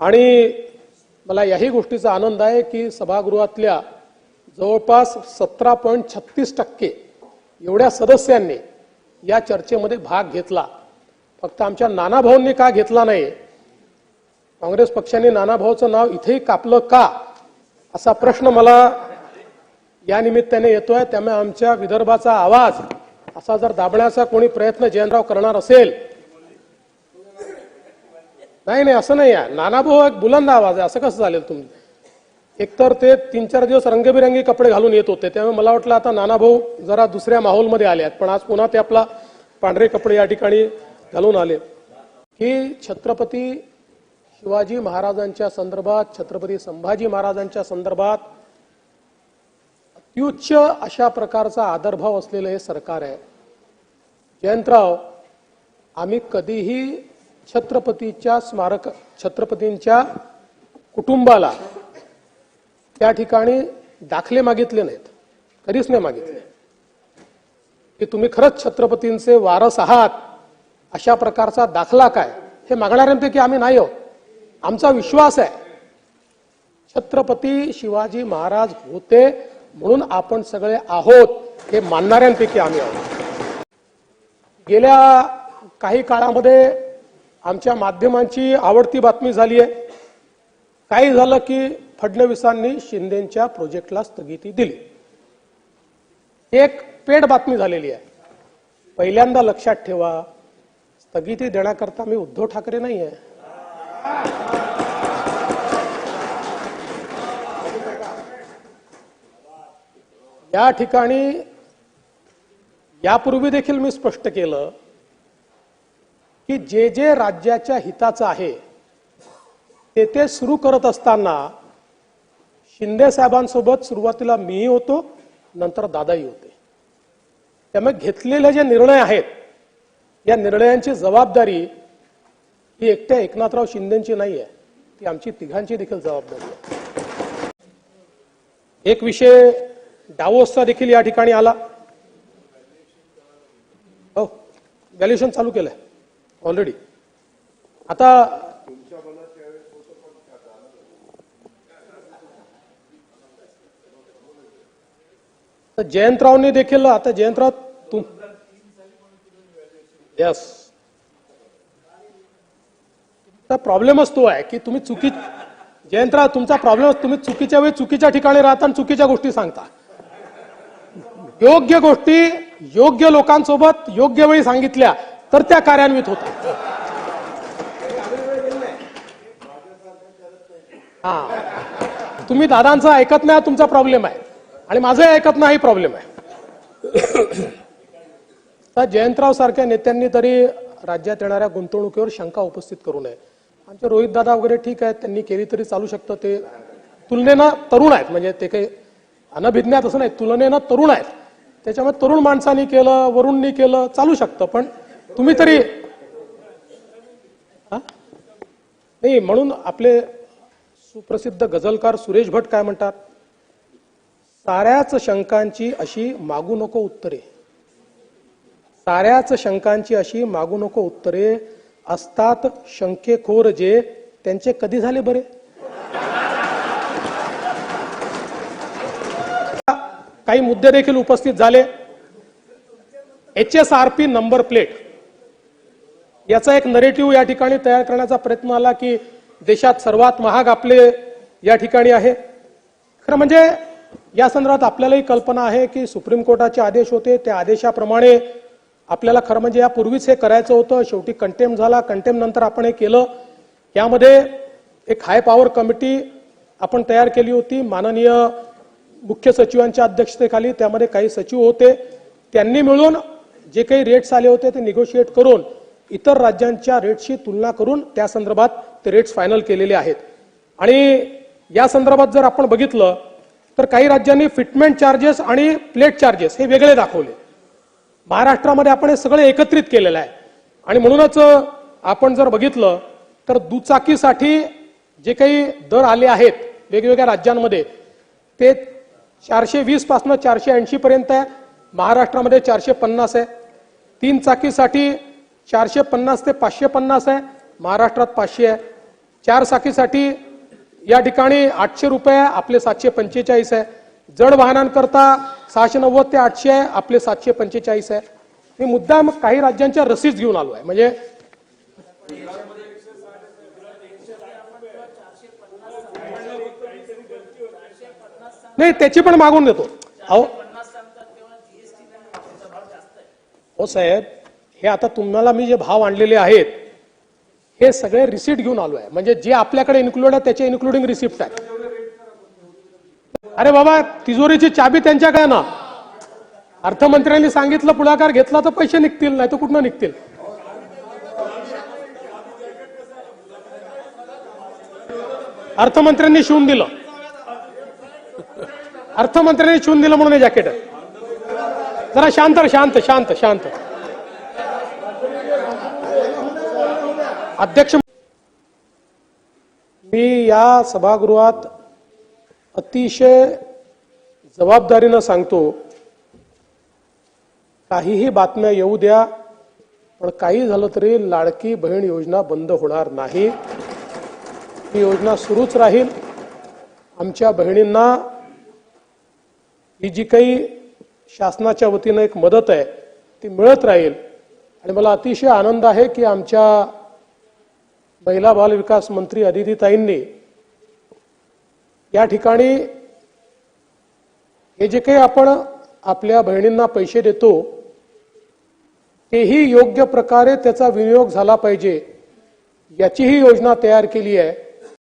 आणि मला याही गोष्टीचा आनंद आहे की सभागृहातल्या जवळपास सतरा पॉईंट छत्तीस टक्के एवढ्या सदस्यांनी या चर्चेमध्ये भाग घेतला. फक्त आमच्या नानाभाऊंनी का घेतला नाही? काँग्रेस पक्षाने नानाभाऊचं नाव इथेही कापलं का? असा प्रश्न मला या निमित्ताने येतोय. त्यामुळे आमच्या विदर्भाचा आवाज असा जर दाबण्याचा कोणी प्रयत्न जयनराव करणार असेल नाही नाही असं नाही आहे. नानाभाऊ एक बुलंद आवाज आहे. असं कसं चालेल तुम्ही एकतर ते तीन चार दिवस रंगबिरंगी कपडे घालून येत होते. त्यामुळे मला वाटलं आता नानाभाऊ जरा दुसऱ्या माहोलमध्ये आले आहेत. पण आज पुन्हा ते आपला पांढरे कपडे या ठिकाणी घालून आले. की छत्रपती शिवाजी महाराजांच्या संदर्भात छत्रपती संभाजी महाराजांच्या संदर्भात अत्युच्च अशा प्रकारचा आदरभाव असलेलं हे सरकार आहे. जयंतराव आम्ही कधीही छत्रपतीच्या स्मारक छत्रपतींच्या कुटुंबाला त्या ठिकाणी दाखले मागितले नाहीत. कधीच नाही मागितले. की तुम्ही खरंच छत्रपतींचे वारस आहात अशा प्रकारचा दाखला काय? हे मागणाऱ्यांपैकी आम्ही नाही आहोत. आमचा विश्वास आहे. छत्रपती शिवाजी महाराज होते म्हणून आपण सगळे आहोत हे मानणाऱ्यांपैकी आम्ही आहोत. गेल्या काही काळामध्ये आमच्या माध्यमांची आवडती बातमी झाली आहे काही झालं की फडणवीसांनी शिंदेच्या प्रोजेक्टला स्थगिती दिली. एक पेड बातमी झालेली आहे. पहिल्यांदा लक्षात ठेवा स्थगिती देण्याकरता मी उद्धव ठाकरे नाही आहे. या ठिकाणी यापूर्वी देखील मी स्पष्ट केलं की जे जे राज्याच्या हिताचं आहे ते ते सुरू करत असताना शिंदे साहेबांसोबत सुरुवातीला मीही होतो नंतर दादाही होते. त्यामुळे घेतलेले जे निर्णय आहेत या निर्णयांची जबाबदारी ही एकट्या एकनाथराव शिंदेची नाही आहे ती आमची तिघांची देखील जबाबदारी आहे. एक विषय डावोसचा देखील या ठिकाणी आला. हो व्हॅल्युएशन चालू केलंय. ऑलरेडी. आता जयंतरावने देखील आता जयंतराव तुम यस प्रॉब्लेमच तो आहे की तुम्ही चुकी जयंतराव तुमचा प्रॉब्लेम तुम्ही चुकीच्या वेळी चुकीच्या ठिकाणी राहता आणि चुकीच्या गोष्टी सांगता. योग्य गोष्टी योग्य लोकांसोबत योग्य वेळी सांगितल्या. तर त्या कार्यान्वित होतात हा. तुम्ही दादांचं ऐकत नाही तुमचा प्रॉब्लेम आहे. आणि माझंही ऐकत नाही प्रॉब्लेम आहे. तर जयंतराव सारख्या नेत्यांनी तरी राज्यात येणाऱ्या गुंतवणुकीवर शंका उपस्थित करू नये. आमचे रोहित दादा वगैरे ठीक आहेत त्यांनी केली तरी चालू शकतं. ते तुलनेनं तरुण आहेत. म्हणजे ते काही अनभिज्ञात असं नाही तुलनेनं तरुण आहेत. त्याच्यामुळे तरुण माणसांनी केलं वरुणनी केलं चालू शकतं. पण तुम्ही तरी हा? नाही म्हणून आपले सुप्रसिद्ध गझलकार सुरेश भट काय म्हणतात? साऱ्याच शंकांची अशी मागू नको उत्तरे. साऱ्याच शंकांची अशी मागू नको उत्तरे असतात शंकेखोर जे त्यांचे कधी झाले बरे? काही मुद्दे देखील उपस्थित झाले. H S R P number plate याचा एक नरेटिव्ह या ठिकाणी तयार करण्याचा प्रयत्न आला की देशात सर्वात महाग आपले या ठिकाणी आहे. खरं म्हणजे या संदर्भात आपल्यालाही कल्पना आहे की सुप्रीम कोर्टाचे आदेश होते. त्या आदेशाप्रमाणे आपल्याला खरं म्हणजे यापूर्वीच हे करायचं होतं. शेवटी कंटेम झाला. कंटेम नंतर आपण हे केलं. यामध्ये एक हाय पॉवर कमिटी आपण तयार केली होती. माननीय मुख्य सचिवांच्या अध्यक्षतेखाली. त्यामध्ये काही सचिव होते. त्यांनी मिळून जे काही रेट्स आले होते ते निगोशिएट करून इतर राज्यांच्या रेट्सशी तुलना करून त्या संदर्भात ते रेट्स फायनल केलेले आहेत. आणि या संदर्भात जर आपण बघितलं तर काही राज्यांनी फिटमेंट चार्जेस आणि प्लेट चार्जेस हे वेगळे दाखवले. महाराष्ट्रामध्ये आपण हे सगळे एकत्रित केलेलं आहे. आणि म्हणूनच आपण जर बघितलं तर दुचाकीसाठी जे काही दर आले आहेत वेगवेगळ्या राज्यांमध्ये ते चारशे वीसपासून चारशे ऐंशी पर्यंत आहे. महाराष्ट्रामध्ये चारशे पन्नास आहे. तीन चाकीसाठी चारशे पन्नास ते पाचशे पन्नास आहे. महाराष्ट्रात पाचशे आहे. चार चाकीसाठी या ठिकाणी आठशे रुपये आहे, आपले सातशे पंचेचाळीस आहे. जड वाहनांकरता सहाशे नव्वद ते आठशे आहे आपले सातशे पंचेचाळीस आहे. मी मुद्दाम काही राज्यांच्या रसीद घेऊन आलो आहे. म्हणजे नाही त्याची पण मागून देतो. अहो. हो साहेब. हे आता तुम्हाला मी जे भाव आणलेले आहेत हे सगळे रिसिप्ट घेऊन आलो आहे म्हणजे जे आपल्याकडे इन्क्लूड आहे त्याचे इन्क्लुडिंग रिसिप्ट आहे. अरे बाबा तिजोरीची चाबी त्यांच्याकडे ना? अर्थमंत्र्यांनी सांगितलं पुढाकार घेतला तर पैसे निघतील नाही तर कुठनं निघतील? अर्थमंत्र्यांनी शिवून दिलं. अर्थमंत्र्यांनी शिवून दिलं म्हणून हे जॅकेट जरा शांत शांत शांत शांत. अध्यक्ष मी या सभागृहात अतिशय जबाबदारीनं सांगतो काहीही बातम्या येऊ द्या पण काही झालं तरी लाडकी बहीण योजना बंद होणार नाही. ही योजना सुरूच राहील. आमच्या बहिणींना ही जी काही शासनाच्या वतीनं एक मदत आहे ती मिळत राहील. आणि मला अतिशय आनंद आहे की आमच्या महिला बाल विकास मंत्री अदितीताईंनी या ठिकाणी हे जे काही आपण आपल्या बहिणींना पैसे देतो तेही योग्य प्रकारे त्याचा विनियोग झाला पाहिजे याचीही योजना तयार केली आहे.